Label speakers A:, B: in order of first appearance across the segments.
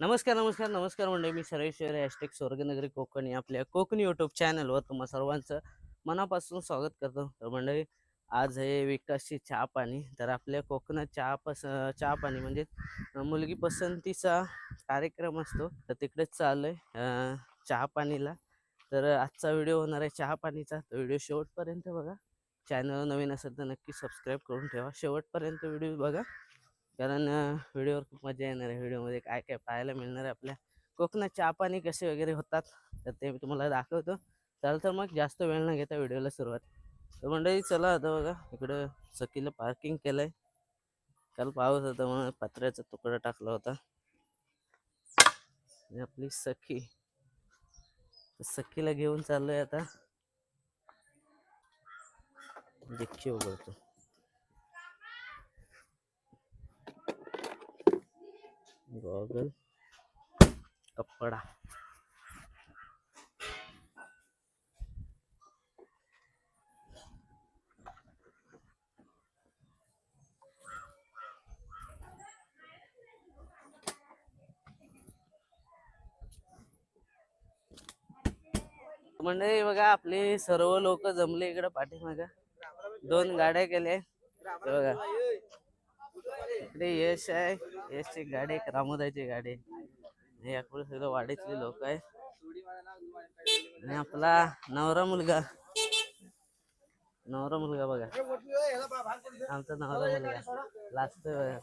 A: नमस्कार नमस्कार नमस्कार मंडळी. मी सर्वेश्वर हॅशटॅग स्वर्गनगरी कोकणी आपल्या कोकणी यूट्यूब चॅनलवर तुम्हा सर्वांचं मनापासून स्वागत करतो. तर मंडळी आज हे विकासची चहा पाणी तर आपल्या कोकणात चहा पस चहा पाणी म्हणजे मुलगी पसंतीचा कार्यक्रम असतो. तर तिकडेच चालू आहे चहा पाणीला. तर आजचा व्हिडिओ होणार आहे चहा पाणीचा. तर व्हिडिओ शेवटपर्यंत बघा. चॅनल नवीन असेल तर नक्की सबस्क्राईब करून ठेवा. शेवटपर्यंत व्हिडिओ बघा. कारण व्हिडिओवर खूप मजा येणार आहे. व्हिडिओमध्ये काय काय पाहायला मिळणार आहे आपल्या. कोकणात चहा पाणी कसे वगैरे होतात तर ते मी तुम्हाला दाखवतो. चाल तर मग जास्त वेळ न घेता व्हिडिओला सुरुवात. तर मंडळी चला आता बघा इकडं सखीला पार्किंग केलंय. काल पाऊस होता म्हणून पत्र्याचा तुकडा टाकला होता. आणि आपली सखी सखीला घेऊन चाललोय आता. डिक्की उघडतो. गॉगल कपडा. म्हणजे मंडळी बघा आपले सर्व लोक जमले इकडे पाठीमाग. दोन गाड्या केल्या. बघा. इकडे यश आहे. यशची गाडी एक रामोदाची गाडी हे आणि सगळं वाडीतले लोक आहे आणि आपला नवरा मुलगा. नवरा मुलगा बघा. आमचा नवरा मुलगा. लास्ट बघा.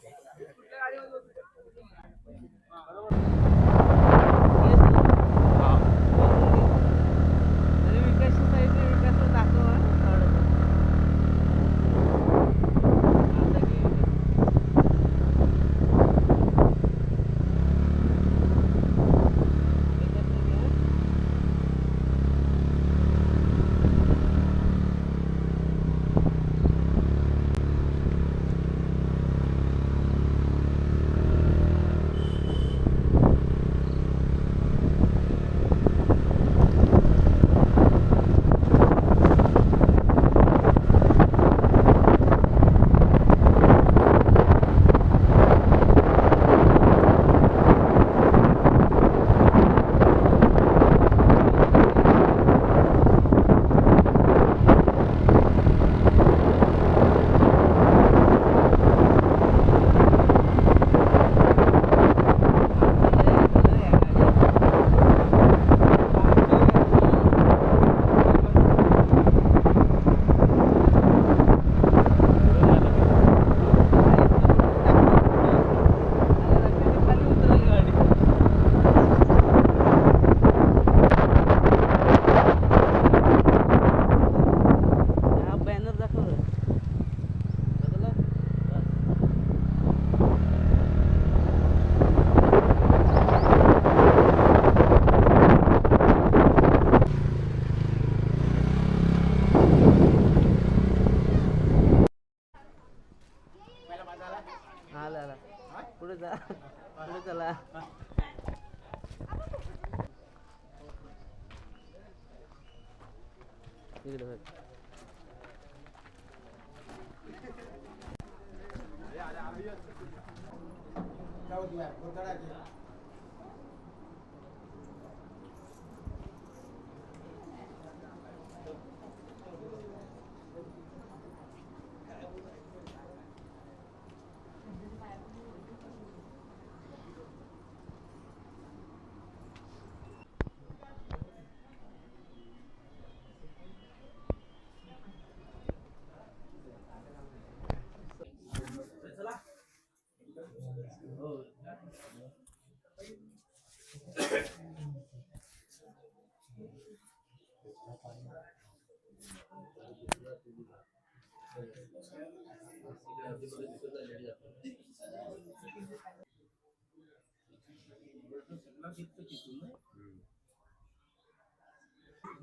A: 来来这个都哎呀呀哎呀我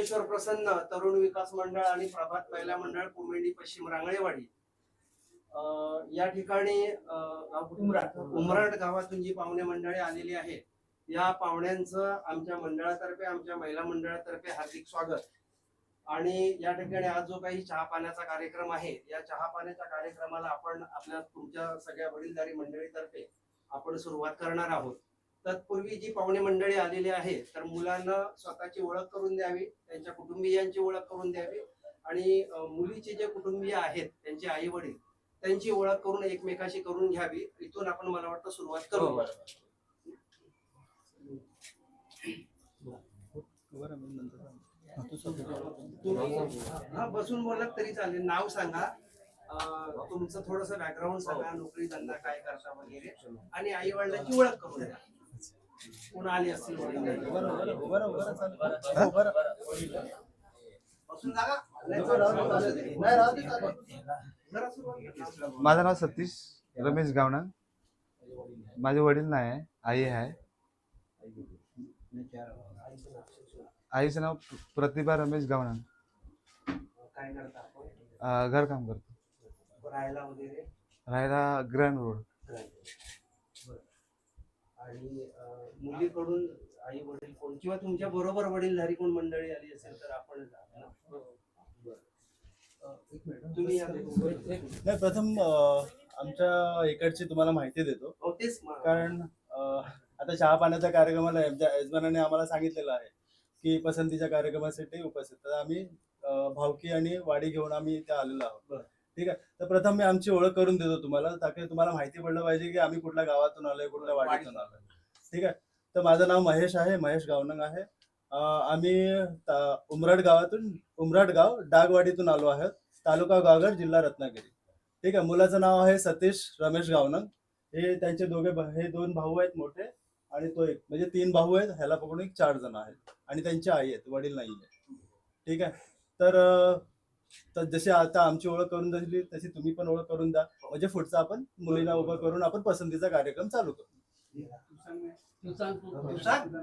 B: परमेश्वर प्रसन्न तरुण विकास मंडळ आणि प्रभात महिला मंडळ कुमेंडी पश्चिम रांगळेवाडी. या ठिकाणी कुठे? उमराट गावातून जी पाहुणे मंडळी आलेली आहेत या पाहुण्यांचं आमच्या मंडळातर्फे आमच्या महिला मंडळातर्फे हार्दिक स्वागत. आणि या ठिकाणी आज जो काही चहा पाण्याचा कार्यक्रम आहे या चहा पाण्याच्या कार्यक्रमाला आपण आपल्या तुमच्या सगळ्या वडीलधारी मंडळीतर्फे आपण सुरुवात करणार आहोत. तत्पूर्वी जी पाहुणे मंडळी आलेली आहे तर मुलांना स्वतःची ओळख करून द्यावी त्यांच्या कुटुंबियांची ओळख करून द्यावी आणि मुलीचे जे कुटुंबीय आहेत त्यांचे आई वडील त्यांची ओळख करून एकमेकाशी करून घ्यावी. इथून आपण मला वाटतं सुरुवात करू. हा बसून बोलत तरी चालेल. नाव सांगा. तुमचं थोडस बॅकग्राऊंड सांगा नोकरी धंदा काय करता वगैरे. आणि आई वडिलांची ओळख करून द्या. कोण आली असतील.
C: माझं नाव सतीश रमेश गावणा. माझे वडील नाही आहे आई आहे. आईचं नाव प्रतिभा रमेश गावणा.
B: काय करता आपण?
C: अं, घरकाम करतो.
B: राहायला वगैरे?
C: राहायला ग्रँड रोड.
B: आणि अं, मुलीकडून आई वडील कोण किंवा तुमच्या बरोबर वडीलधारी कोण मंडळी आली असेल तर आपण है ना? बरं. अं, एक मिनिट तुम्ही या
D: नाही प्रथम अ, आमच्या इकडची तुम्हाला माहिती देतो.
B: हो
D: कारण अ, आता चहा पाण्याच्या कार्यक्रमाला यजमानाने आम्हाला सांगितलेलं आहे की पसंतीच्या कार्यक्रमासाठी उपस्थित. तर आम्ही भावकी आणि वाडी घेऊन आम्ही इथे आलेलो आहोत.
B: बरं.
D: ठीक आहे? तर प्रथम मी आमची ओळख करून देतो तुम्हाला. ताकी तुम्हाला माहिती पडलं पाहिजे की आम्ही कुठल्या गावातून आलोय कुठल्या वाडीतून आलोय. ठीक आहे? तर माझं नाव महेश आहे. महेश गावनंग आहे. आम्ही उमराट गावातून उमराट गाव डागवाडीतून आलो आहोत. तालुका गावगड जिल्हा रत्नागिरी. ठीक आहे? मुलाचं नाव आहे सतीश रमेश गावनंग. हे त्यांचे दोघे हे दोन भाऊ आहेत मोठे आणि तो एक म्हणजे तीन भाऊ आहेत. ह्याला पकडून एक चार जण आहेत. आणि त्यांची आई आहेत. वडील नाही आहेत ठीक आहे? तर तर जशी आता आमची ओळख करून दिली तशी तुम्ही पण ओळख करून द्या. म्हणजे पुढचा आपण मुलीला उभं करून आपण पसंतीचा कार्यक्रम चालू करू.
B: तू सांग.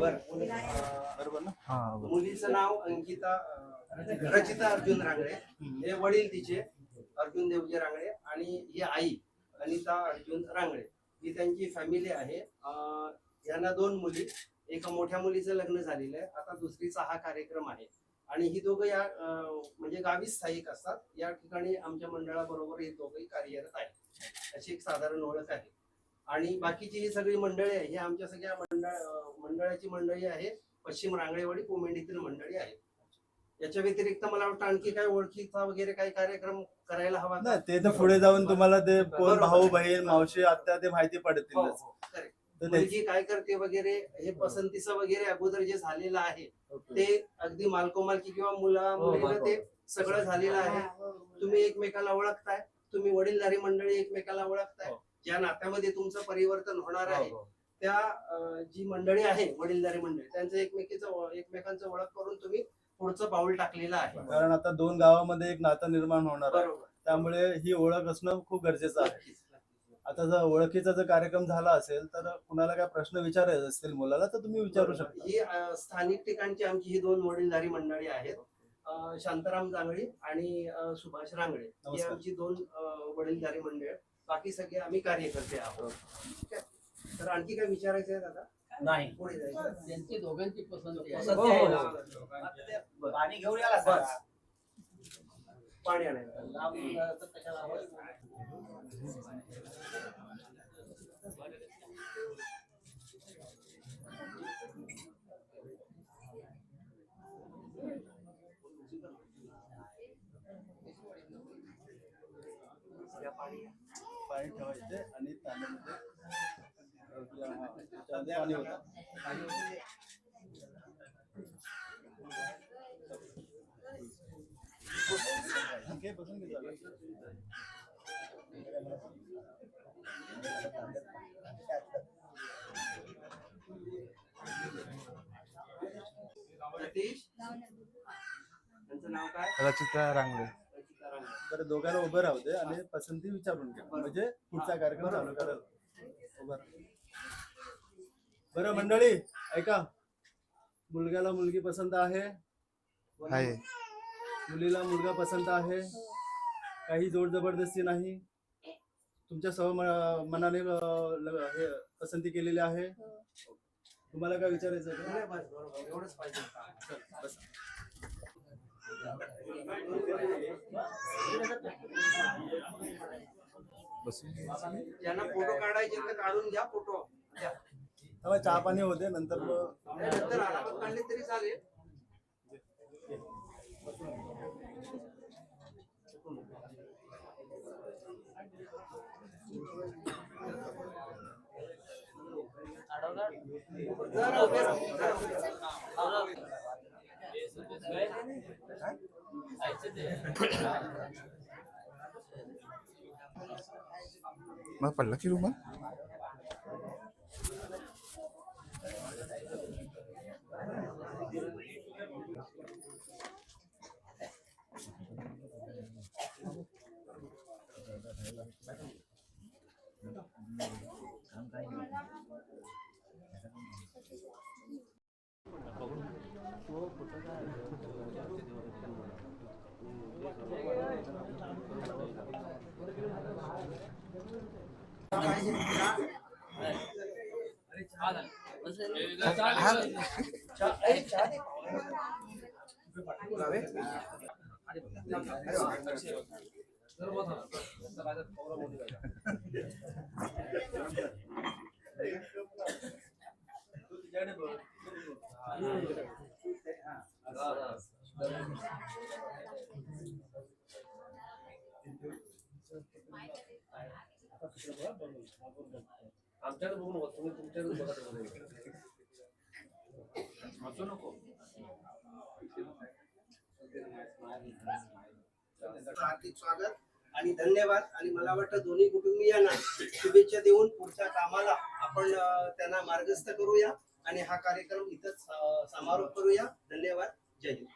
B: बरं.
D: बरोबर ना
C: हा
B: मुलीचं नाव अंकिता रचिता अर्जुन रांगडे हे वडील तिचे. अर्जुन देवजी रांगडे आणि ही आई अनिता अर्जुन रांगडे ही त्यांची फॅमिली आहे. यांना दोन मुली एका मोठ्या मुलीचं लग्न झालेलं आहे. आता दुसरीचा हा कार्यक्रम आहे. आणि ही दोघं या म्हणजे गावी स्थायिक असतात. या ठिकाणी आमच्या मंडळाबरोबर हे दोघंही कार्यरत आहेत. अशी एक साधारण ओळख आहे. आणि बाकीची ही सगळी मंडळी आहे. ही आमच्या सगळ्या मंडळ मंडळाची मंडळी आहे. पश्चिम रांगळेवाडी कोमेंडीतील मंडळी आहेत. याच्या व्यतिरिक्त मला वाटतं आणखी काय ओळखीचा वगैरे काही कार्यक्रम करायला हवा का?
D: नाही ते तर पुढे जाऊन तुम्हाला ते कोण. भाऊ बहीण मावशी आत्या ते माहिती
B: हो,
D: पडतीलच
B: हो, correct.
D: तर ते-
B: मुलगी काय करते वगैरे हे पसंतीचं वगैरे अगोदर जे झालेलं आहे ते अगदी मालकोमालकी किंवा मुला मुलीला ते सगळं झालेलं आहे तुम्ही एकमेकाला ओळखताय तुम्ही वडीलधारी मंडळी एकमेकाला ओळखताय
D: हो.
B: ज्या नात्यामध्ये तुमचं परिवर्तन होणार आहे त्या अं, जी मंडळी आहे वडीलधारी मंडळी त्यांचं एकमेकीचं ओळ- एकमेकांचं ओळख करून तुम्ही पुढचं पाऊल टाकलेलं आहे.
D: कारण आता दोन गावामध्ये एक नातं निर्माण होणार आहे.
B: बरोबर.
D: त्यामुळे ही ओळख असणं खूप गरजेचं आहे.
B: नक्कीच, नक्कीच.
D: आता जर ओळखीचा जर कार्यक्रम झाला असेल तर कुणाला काय प्रश्न विचारायचे असतील मुलाला तर तुम्ही विचारू शकता.
B: ही अं, स्थानिक ठिकाणची आमची ही दोन वडीलधारी मंडळी आहेत. अं, शांताराम जांगळे आणि अं, सुभाष रांगळे. ही
D: नमस्कार.
B: आमची दोन अं, वडीलधारी मंडळ. बाकी सगळे आम्ही कार्यकर्ते आहोत. ठीक आहे? तर आणखी काय विचारायचं आहे दादा?
E: नाही
B: जायचं
E: त्यांची दोघांची पसंती आहे.
B: पसंती आहे ना? बरं.
E: पाणी घेऊन याला
B: बस. पाणी आणायला
E: लांब तर कशाला हवं?
D: पाणी ठेवायचे आणि तांदळामध्ये हा, त्याच्यामध्ये पाणी होतं ठीक आहे, बसून घे चालेल.
B: सतीश त्यांचं नाव काय
C: रचिता रांगडे
B: रचिता रांगडे.
D: बरं दोघांना उभं राहू दे आणि पसंती विचारून घ्या म्हणजे पुढचा कार्यक्रम चालू उभं राहा. बरं मंडळी ऐका. मुलग्याला मुलगी पसंत आहे.
C: आहे.
D: मुलीला मुलगा पसंत आहे. काही जोड जबरदस्ती नाही. तुमच्या सह म- मनाने हे पसंती केलेली आहे. तुम्हाला काय विचारायचं.
B: एवढंच पाहिजे. ज्यांना फोटो काढायचे ते काढून घ्या फोटो. द्या.
D: चहा पाणी होते नंतर मग
B: नंतर की रुमा तरी चालेल जरा उभे राहा, जरा उभे राहा.
C: मग पडला की रुमाल
D: तू तिच्याकडे बघ.
E: आमच्याकडे बघू नको तुम्ही तुमच्याकडे बघा हसू नको.
B: हार्दिक स्वागत आणि धन्यवाद. आणि मला वाटतं दोन्ही कुटुंबियांना शुभेच्छा देऊन पुढच्या कामाला आपण त्यांना मार्गस्थ करूया आणि हा कार्यक्रम इथंच समारोप करूया. धन्यवाद. जय हिंद.